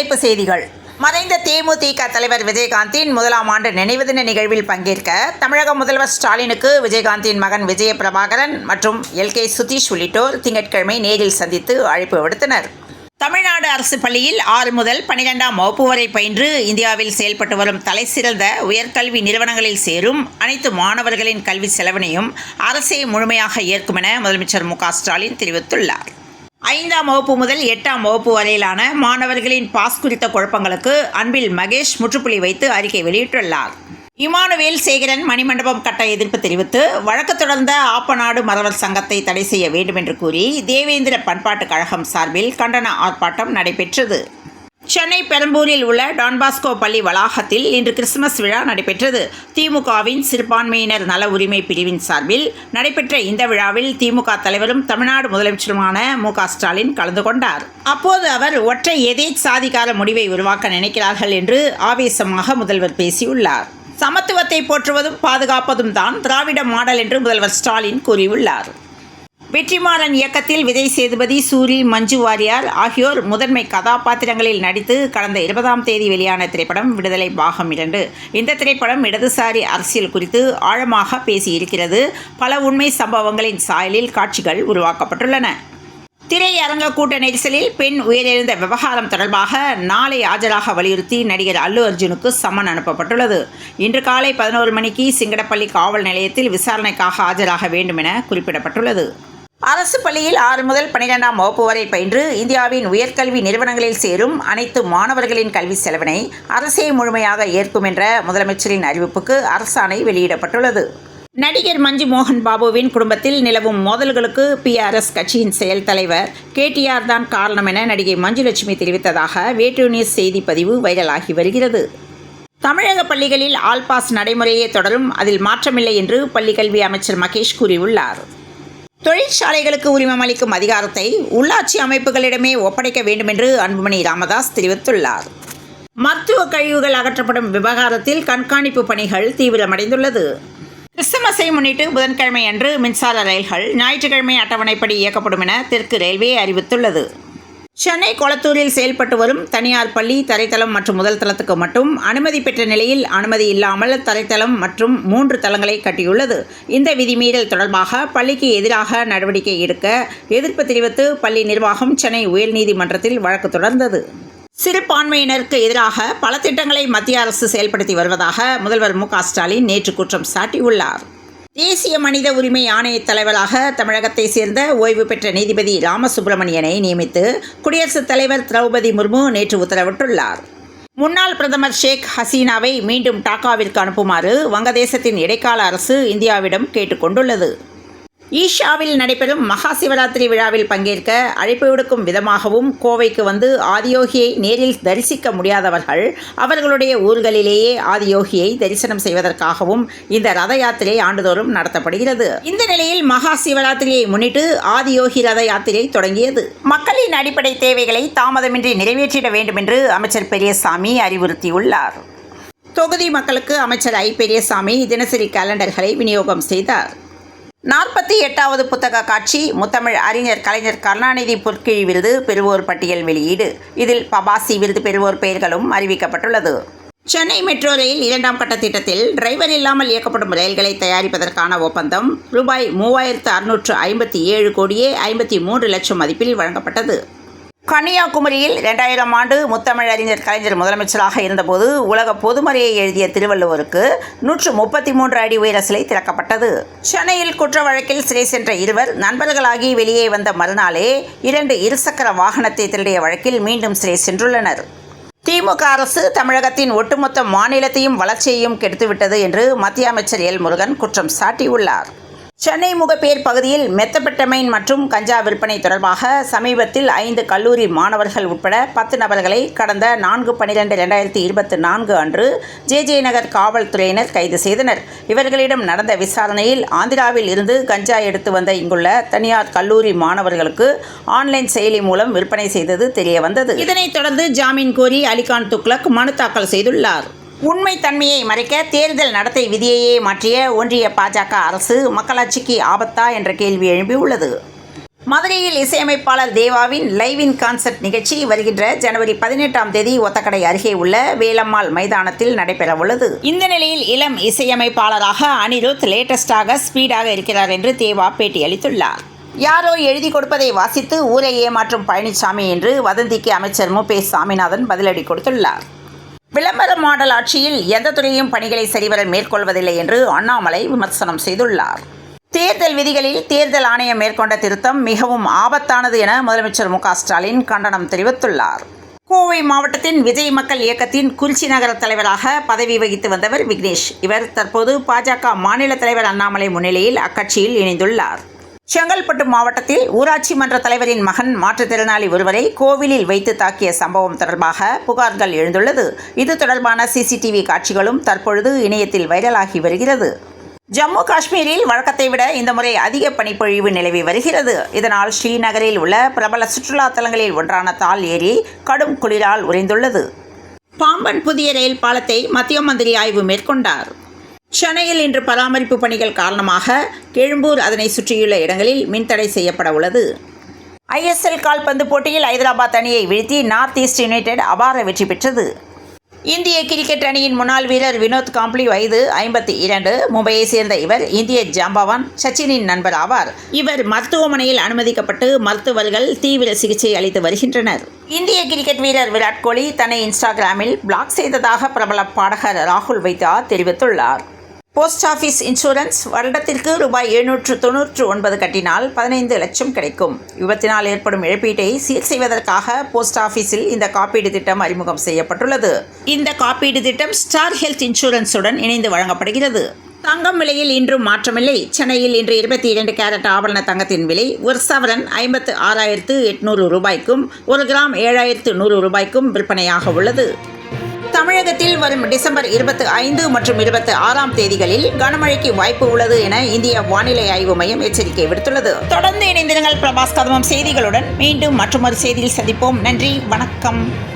தலைப்புச் செய்திகள். மறைந்த தேமுதிக தலைவர் விஜயகாந்தின் முதலாம் ஆண்டு நினைவு தின நிகழ்வில் பங்கேற்க தமிழக முதல்வர் ஸ்டாலினுக்கு விஜயகாந்தின் மகன் விஜய பிரபாகரன் மற்றும் எல் கே சுதீஷ் உள்ளிட்டோர் திங்கட்கிழமை நேரில் சந்தித்து அழைப்பு விடுத்தனர். தமிழ்நாடு அரசு பள்ளியில் ஆறு முதல் பனிரெண்டாம் வகுப்பு வரை பயின்று இந்தியாவில் செயல்பட்டு வரும் தலைசிறந்த உயர்கல்வி நிறுவனங்களில் சேரும் அனைத்து மாணவர்களின் கல்வி செலவினையும் அரசே முழுமையாக ஏற்கும் என முதலமைச்சர் மு ஸ்டாலின் தெரிவித்துள்ளார். ஐந்தாம் வகுப்பு முதல் எட்டாம் வகுப்பு வரையிலான மாணவர்களின் பாஸ் குறித்த குழப்பங்களுக்கு அன்பில் மகேஷ் முற்றுப்புள்ளி வைத்து அறிக்கை வெளியிட்டுள்ளார். இமானுவேல் சேகரன் மணிமண்டபம் கட்ட எதிர்ப்பு தெரிவித்து வழக்கு தொடர்ந்த ஆப்பநாடு மறவர் சங்கத்தை தடை செய்ய வேண்டும் என்று கூறி தேவேந்திர பண்பாட்டுக் கழகம் சார்பில் கண்டன ஆர்ப்பாட்டம் நடைபெற்றது. சென்னை பெரம்பூரில் உள்ள டான்பாஸ்கோ பள்ளி வளாகத்தில் இன்று கிறிஸ்துமஸ் விழா நடைபெற்றது. திமுகவின் சிறுபான்மையினர் நல உரிமை பிரிவின் சார்பில் நடைபெற்ற இந்த விழாவில் திமுக தலைவரும் தமிழ்நாடு முதலமைச்சருமான மு ஸ்டாலின் கலந்து கொண்டார். அப்போது அவர் ஒற்றை எதே சாதிகார முடிவை உருவாக்க நினைக்கிறார்கள் என்று ஆவேசமாக முதல்வர் பேசியுள்ளார். சமத்துவத்தை போற்றுவதும் பாதுகாப்பதும் தான் திராவிட மாடல் என்று முதல்வர் ஸ்டாலின் கூறியுள்ளார். வெற்றிமாறன் இயக்கத்தில் விஜய் சேதுபதி சூரி மஞ்சு வாரியார் ஆகியோர் முதன்மை கதாபாத்திரங்களில் நடித்து கடந்த இருபதாம் தேதி வெளியான திரைப்படம் விடுதலை பாகம் இரண்டு. இந்த திரைப்படம் இடதுசாரி அரசியல் குறித்து ஆழமாக பேசியிருக்கிறது. பல உண்மை சம்பவங்களின் சாயலில் காட்சிகள் உருவாக்கப்பட்டுள்ளன. திரையரங்க கூட்ட நெரிசலில் பெண் உயிரிழந்த விவகாரம் தொடர்பாக நாளை ஆஜராக வலியுறுத்தி நடிகர் அல்லு அர்ஜுனுக்கு சம்மன் அனுப்பப்பட்டுள்ளது. இன்று காலை பதினோரு மணிக்கு சிங்கடப்பள்ளி காவல் நிலையத்தில் விசாரணைக்காக ஆஜராக வேண்டும் என குறிப்பிடப்பட்டுள்ளது. அரசு பள்ளியில் ஆறு முதல் பனிரெண்டாம் வகுப்பு வரை பயின்று இந்தியாவின் உயர்கல்வி நிறுவனங்களில் சேரும் அனைத்து மாணவர்களின் கல்வி செலவினை அரசே முழுமையாக ஏற்கும் என்ற முதலமைச்சரின் அறிவிப்புக்கு அரசாணை வெளியிடப்பட்டுள்ளது. நடிகர் மஞ்சு மோகன் பாபுவின் குடும்பத்தில் நிலவும் மோதல்களுக்கு பிஆர்எஸ் கட்சியின் செயல் தலைவர் கேடிஆர் தான் காரணம் என நடிகை மஞ்சுலட்சுமி தெரிவித்ததாக வேட்டு நியூஸ் செய்தி பதிவு வைரலாகி வருகிறது. தமிழக பள்ளிகளில் ஆல் பாஸ் நடைமுறையே தொடரும் அதில் மாற்றமில்லை என்று பள்ளிக்கல்வி அமைச்சர் மகேஷ் கூறியுள்ளார். தொழிற்சாலைகளுக்கு உரிமம் அளிக்கும் அதிகாரத்தை உள்ளாட்சி அமைப்புகளிடமே ஒப்படைக்க வேண்டும் என்று அன்புமணி ராமதாஸ் தெரிவித்துள்ளார். மருத்துவ கழிவுகள் அகற்றப்படும் விவகாரத்தில் கண்காணிப்பு பணிகள் தீவிரமடைந்துள்ளது. கிறிஸ்துமஸை முன்னிட்டு புதன்கிழமை அன்று மின்சார ரயில்கள் ஞாயிற்றுக்கிழமை அட்டவணைப்படி இயக்கப்படும் என தெற்கு ரயில்வே அறிவித்துள்ளது. சென்னை கொளத்தூரில் செயல்பட்டு வரும் தனியார் பள்ளி தரைத்தளம் மற்றும் முதல் தளத்துக்கு மட்டும் அனுமதி பெற்ற நிலையில் அனுமதி இல்லாமல் தரைத்தளம் மற்றும் மூன்று தளங்களை கட்டியுள்ளது. இந்த விதிமீறல் தொடர்பாக பள்ளிக்கு எதிராக நடவடிக்கை எடுக்க எதிர்ப்பு தெரிவித்து பள்ளி நிர்வாகம் சென்னை உயர்நீதிமன்றத்தில் வழக்கு தொடர்ந்தது. சிறுபான்மையினருக்கு எதிராக பல திட்டங்களை மத்திய அரசு செயல்படுத்தி வருவதாக முதல்வர் மு ஸ்டாலின் நேற்று குற்றம் சாட்டியுள்ளார். தேசிய மனித உரிமை ஆணைய தலைவராக தமிழகத்தை சேர்ந்த ஓய்வு பெற்ற நீதிபதி ராமசுப்பிரமணியனை நியமித்து குடியரசுத் தலைவர் திரௌபதி முர்மு நேற்று உத்தரவிட்டுள்ளார். முன்னாள் பிரதமர் ஷேக் ஹசீனாவை மீண்டும் டாக்காவிற்கு அனுப்புமாறு வங்கதேசத்தின் இடைக்கால அரசு இந்தியாவிடம் கேட்டுக்கொண்டுள்ளது. ஈஷாவில் நடைபெறும் மகா சிவராத்திரி விழாவில் பங்கேற்க அழைப்பு விடுக்கும் விதமாகவும் கோவைக்கு வந்து ஆதியோகியை நேரில் தரிசிக்க முடியாதவர்கள் அவர்களுடைய ஊர்களிலேயே ஆதியோகியை தரிசனம் செய்வதற்காகவும் இந்த ரத யாத்திரை ஆண்டுதோறும் நடத்தப்படுகிறது. இந்த நிலையில் மகா சிவராத்திரியை முன்னிட்டு ஆதியோகி ரத யாத்திரை தொடங்கியது. மக்களின் அடிப்படை தேவைகளை தாமதமின்றி நிறைவேற்றிட வேண்டும் என்று அமைச்சர் பெரியசாமி அறிவுறுத்தியுள்ளார். தொகுதி மக்களுக்கு அமைச்சர் ஐ பெரியசாமி தினசரி கேலண்டர்களை விநியோகம் செய்தார். நாற்பத்தி எட்டாவது புத்தக காட்சி முத்தமிழ் அறிஞர் கலைஞர் கருணாநிதி பொற்கிழி விருது பெறுவோர் பட்டியல் வெளியீடு. இதில் பபாசி விருது பெறுவோர் பெயர்களும் அறிவிக்கப்பட்டுள்ளது. சென்னை மெட்ரோ ரயில் இரண்டாம் கட்ட திட்டத்தில் டிரைவர் இல்லாமல் இயக்கப்படும் ரயில்களை தயாரிப்பதற்கான ஒப்பந்தம் ரூபாய் மூவாயிரத்து அறுநூற்று ஐம்பத்தி ஏழு கோடியே ஐம்பத்தி மூன்று லட்சம் மதிப்பில் வழங்கப்பட்டது. கன்னியாகுமரியில் இரண்டாயிரம் ஆண்டு முத்தமிழறிஞர் கலைஞர் முதலமைச்சராக இருந்தபோது உலக பொதுமறையை எழுதிய திருவள்ளுவருக்கு நூற்று முப்பத்தி மூன்று அடி உயர சிலை திறக்கப்பட்டது. சென்னையில் குற்ற வழக்கில் சிறை சென்ற இருவர் நண்பர்களாகி வெளியே வந்த மறுநாளே இரண்டு இருசக்கர வாகனத்தை திருடிய வழக்கில் மீண்டும் சிறை சென்றுள்ளனர். திமுக அரசு தமிழகத்தின் ஒட்டுமொத்த மாநிலத்தையும் வளர்ச்சியையும் கெடுத்துவிட்டது என்று மத்திய அமைச்சர் எல் முருகன் குற்றம் சாட்டியுள்ளார். சென்னை முகப்பேர் பகுதியில் மெத்தபெட்டமைன் மற்றும் கஞ்சா விற்பனை தொடர்பாக சமீபத்தில் ஐந்து கல்லூரி மாணவர்கள் உட்பட பத்து நபர்களை கடந்த நான்கு பன்னிரெண்டு ரெண்டாயிரத்தி இருபத்தி நான்கு அன்று ஜே ஜே நகர் காவல்துறையினர் கைது செய்தனர். இவர்களிடம் நடந்த விசாரணையில் ஆந்திராவில் இருந்து கஞ்சா எடுத்து வந்த இங்குள்ள தனியார் கல்லூரி மாணவர்களுக்கு ஆன்லைன் செயலி மூலம் விற்பனை செய்தது தெரிய வந்தது இதனைத் தொடர்ந்து ஜாமீன் கோரி அலிகான் துக்ளக் மனு தாக்கல் செய்துள்ளார். உண்மை தன்மையை மறைக்க தேர்தல் நடத்தை விதியையே மாற்றிய ஒன்றிய பாஜக அரசு மக்களாட்சிக்கு ஆபத்தா என்ற கேள்வி எழும்பியுள்ளது. மதுரையில் இசையமைப்பாளர் தேவாவின் லைவ் இன் கான்சர்ட் நிகழ்ச்சி வருகின்ற ஜனவரி பதினெட்டாம் தேதி ஒத்தக்கடை அருகே உள்ள வேலம்மாள் மைதானத்தில் நடைபெறவுள்ளது. இந்த நிலையில் இளம் இசையமைப்பாளராக அனிருத் லேட்டஸ்டாக ஸ்பீடாக இருக்கிறார் என்று தேவா பேட்டியளித்துள்ளார். யாரோ எழுதி கொடுப்பதை வாசித்து ஊரை ஏமாற்றும் பழனிசாமி என்று வதந்திக்கு அமைச்சர் மு. சாமிநாதன் பதிலடி கொடுத்துள்ளார். விளம்பர மாடல் ஆட்சியில் எந்த துறையும் பணிகளை சரிவர மேற்கொள்வதில்லை என்று அண்ணாமலை விமர்சனம் செய்துள்ளார். தேர்தல் விதிகளில் தேர்தல் ஆணையம் மேற்கொண்ட திருத்தம் மிகவும் ஆபத்தானது என முதலமைச்சர் மு ஸ்டாலின் கண்டனம் தெரிவித்துள்ளார். கோவை மாவட்டத்தின் விஜய் மக்கள் இயக்கத்தின் குறிச்சி நகர தலைவராக பதவி வகித்து வந்தவர் விக்னேஷ். இவர் தற்போது பாஜக மாநில தலைவர் அண்ணாமலை முன்னிலையில் அக்கட்சியில் இணைந்துள்ளார். செங்கல்பட்டு மாவட்டத்தில் ஊராட்சி மன்ற தலைவரின் மகன் மாற்றுத்திறனாளி ஒருவரை கோவிலில் வைத்து தாக்கிய சம்பவம் தொடர்பாக புகார்கள் எழுந்துள்ளது. இது தொடர்பான சிசிடிவி காட்சிகளும் தற்பொழுது இணையத்தில் வைரலாகி வருகிறது. ஜம்மு காஷ்மீரில் வழக்கத்தை விட இந்த முறை அதிக பனிப்பொழிவு நிலவி வருகிறது. இதனால் ஸ்ரீநகரில் உள்ள பிரபல சுற்றுலா தலங்களில் ஒன்றான தால் ஏரி கடும் குளிரால் உறைந்துள்ளது. பாம்பன் புதிய ரயில் பாலத்தை மத்திய மந்திரி ஆய்வு மேற்கொண்டார். சென்னையில் இன்று பராமரிப்பு பணிகள் காரணமாக எழும்பூர் அதனை சுற்றியுள்ள இடங்களில் மின்தடை செய்யப்பட உள்ளது. ஐஎஸ்எல் கால்பந்து போட்டியில் ஐதராபாத் அணியை வீழ்த்தி நார்த் ஈஸ்ட் யுனைடெட் அபார வெற்றி பெற்றது. இந்திய கிரிக்கெட் அணியின் முன்னாள் வீரர் வினோத் காம்ப்ளி வயது ஐம்பத்தி இரண்டு. மும்பையை சேர்ந்த இவர் இந்திய ஜாம்பவான் சச்சினின் நண்பர் ஆவார். இவர் மருத்துவமனையில் அனுமதிக்கப்பட்டு மருத்துவர்கள் தீவிர சிகிச்சை அளித்து வருகின்றனர். இந்திய கிரிக்கெட் வீரர் விராட் கோலி தன்னை இன்ஸ்டாகிராமில் பிளாக் செய்ததாக பிரபல பாடகர் ராகுல் வைத்தா தெரிவித்துள்ளார். போஸ்ட் ஆஃபீஸ் இன்சூரன்ஸ் வருடத்திற்கு ரூபாய் எழுநூற்று தொன்னூற்று ஒன்பது கட்டினால் பதினைந்து லட்சம் கிடைக்கும். விபத்தினால் ஏற்படும் இழப்பீட்டை சீர் செய்வதற்காக போஸ்ட் ஆஃபீஸில் இந்த காப்பீடு திட்டம் அறிமுகம் செய்யப்பட்டுள்ளது. இந்த காப்பீடு திட்டம் ஸ்டார் ஹெல்த் இன்சூரன்ஸுடன் இணைந்து வழங்கப்படுகிறது. தங்கம் விலையில் இன்றும் மாற்றமில்லை. சென்னையில் இன்று இருபத்தி இரண்டு கேரட் ஆபரண தங்கத்தின் விலை ஒரு சவரன் ஐம்பத்து ஆறாயிரத்து எட்நூறு ரூபாய்க்கும் ஒரு கிராம் ஏழாயிரத்து நூறு ரூபாய்க்கும் விற்பனையாக உள்ளது. தமிழகத்தில் வரும் டிசம்பர் இருபத்தி ஐந்து மற்றும் இருபத்தி ஆறாம் தேதிகளில் கனமழைக்கு வாய்ப்பு உள்ளது என இந்திய வானிலை ஆய்வு மையம் எச்சரிக்கை விடுத்துள்ளது. தொடர்ந்து இணைந்திருங்கள் பிரபாஸ் கதமம் செய்திகளுடன். மீண்டும் மற்றொரு செய்தியில் சந்திப்போம். நன்றி. வணக்கம்.